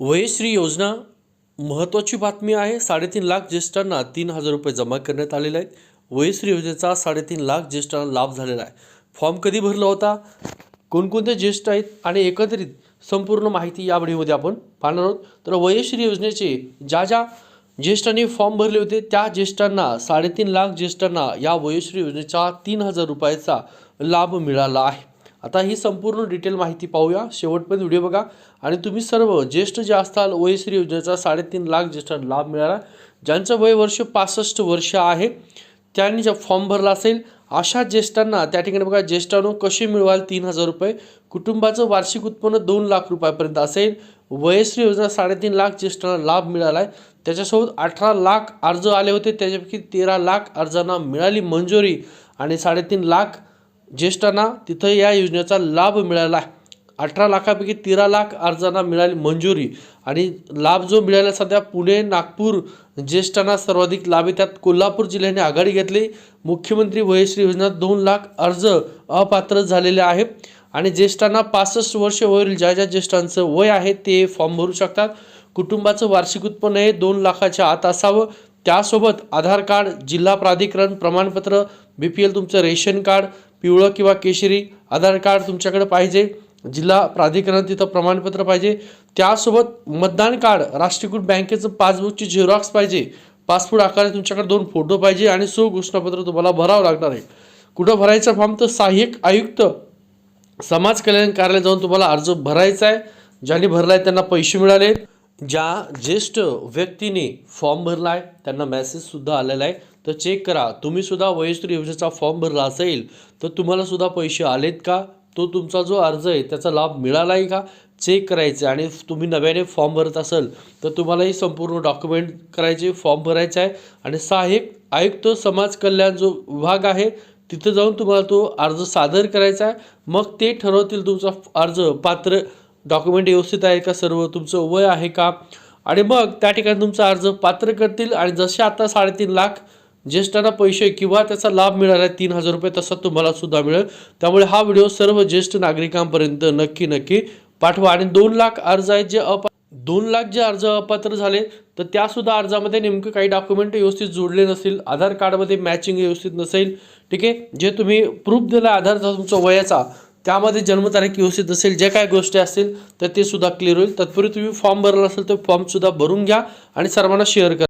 वयश्री योजना महत्त्वाची बातमी आहे. साडेतीन लाख ज्येष्ठांना तीन हजार रुपये जमा करण्यात आलेले आहेत. वयश्री योजनेचा साडेतीन लाख ज्येष्ठांना लाभ झालेला आहे. फॉर्म कधी भरला होता? कोणकोणते ज्येष्ठ आहेत? आणि एकत्रित संपूर्ण माहिती या व्हिडिओमध्ये आपण पाहणार आहोत. तर वयश्री योजनेचे ज्या ज्या ज्येष्ठांनी फॉर्म भरले होते त्या ज्येष्ठांना साडेतीन लाख ज्येष्ठांना या वयश्री योजनेचा तीन हजार रुपयाचा लाभ मिळाला आहे. आता ही संपूर्ण डिटेल माहिती पाहूया. शेवटपर्यंत व्हिडिओ बघा. आणि तुम्ही सर्व ज्येष्ठ जे असताल वयश्री योजनेचा साडेतीन लाख ज्येष्ठांना लाभ मिळाला. ज्यांचं वय वर्ष पासष्ट वर्ष आहे त्यांनी ज्या फॉर्म भरला असेल अशा ज्येष्ठांना त्या ठिकाणी बघा ज्येष्ठांनो कसे मिळवाल तीन हजार रुपये. कुटुंबाचं वार्षिक उत्पन्न दोन लाख रुपयापर्यंत असेल. वयश्री योजना साडेतीन लाख ज्येष्ठांना लाभ मिळाला आहे त्याच्यासोबत अठरा लाख अर्ज आले होते. त्याच्यापैकी तेरा लाख अर्जांना मिळाली मंजुरी आणि साडेतीन लाख ज्येष्ठांना तिथं या योजनेचा लाभ मिळाला आहे. अठरा लाखापैकी तेरा लाख अर्जांना मिळाली मंजुरी आणि लाभ जो मिळाला सध्या पुणे नागपूर ज्येष्ठांना सर्वाधिक लाभ आहे त्यात कोल्हापूर जिल्ह्याने आघाडी घेतली. मुख्यमंत्री वयश्री योजनेत दोन लाख अर्ज अपात्र झालेले आहे आणि ज्येष्ठांना पासष्ट वर्ष वरील ज्या ज्या ज्येष्ठांचं वय आहे ते फॉर्म भरू शकतात. कुटुंबाचं वार्षिक उत्पन्न हे दोन लाखाच्या आत असावं. त्यासोबत आधार कार्ड जिल्हा प्राधिकरण प्रमाणपत्र बी पी एल तुमचं रेशन कार्ड पिवळं किंवा केशरी आधार कार्ड तुमच्याकडे पाहिजे जिल्हा प्राधिकरण तिथं प्रमाणपत्र पाहिजे. त्यासोबत मतदान कार्ड राष्ट्रीयकृत बँकेचं पासबुकची झेरॉक्स पाहिजे. पासपोर्ट आकाराचे तुमच्याकडे दोन फोटो पाहिजे आणि सुघोषणापत्र तुम्हाला भरावं लागणार आहे. कुठं भरायचं फॉर्म तर सहाय्यक आयुक्त समाज कल्याण कार्यालय जाऊन तुम्हाला अर्ज भरायचा आहे. ज्यांनी भरला आहे त्यांना पैसे मिळाले. ज्या ज्येष्ठ व्यक्तीने फॉर्म भरला आहे त्यांना मेसेजसुद्धा आलेला आहे. तर चेक करा. तुम्हीसुद्धा वयस्त्र योजनेचा फॉर्म भरला असेल तर तुम्हालासुद्धा पैसे आलेत का? तो तुमचा जो अर्ज आहे त्याचा लाभ मिळाला आहे का? चेक करायचे. आणि तुम्ही नव्याने फॉर्म भरत असाल तर तुम्हालाही संपूर्ण डॉक्युमेंट करायचे फॉर्म भरायचा आहे. आणि सहाय्यक आयुक्त समाज कल्याण जो विभाग आहे तिथं जाऊन तुम्हाला तो अर्ज सादर करायचा आहे. मग ते ठरवतील तुमचा अर्ज. पात्र डॉक्युमेंट व्यवस्थित आहे का सर्व? तुमचं वय आहे का? आणि मग त्या ठिकाणी तुमचा अर्ज पात्र करतील. आणि जसे आता साडेतीन लाख ज्येष्ठांना पैसे किंवा त्याचा लाभ मिळाला आहे तीन हजार रुपये तसा तुम्हाला सुद्धा मिळेल. त्यामुळे हा व्हिडिओ सर्व ज्येष्ठ नागरिकांपर्यंत नक्की नक्की पाठवा. आणि दोन लाख अर्ज आहेत जे अप दोन लाख जे अर्ज अपात्र झाले तर त्यासुद्धा अर्जामध्ये नेमकं काही डॉक्युमेंट व्यवस्थित जोडले नसतील. आधार कार्डमध्ये मॅचिंग व्यवस्थित नसेल. ठीक आहे? जे तुम्ही प्रूफ दिला आधारचा तुमचा वयाचा त्यामध्ये जन्मतारीख व्यवस्थित असेल ज्या काय गोष्टी असतील तर ते सुद्धा क्लिअर होईल. तत्पूर्वी तुम्ही फॉर्म भरला असेल तर फॉर्मसुद्धा भरून घ्या आणि सर्वांना शेअर करा.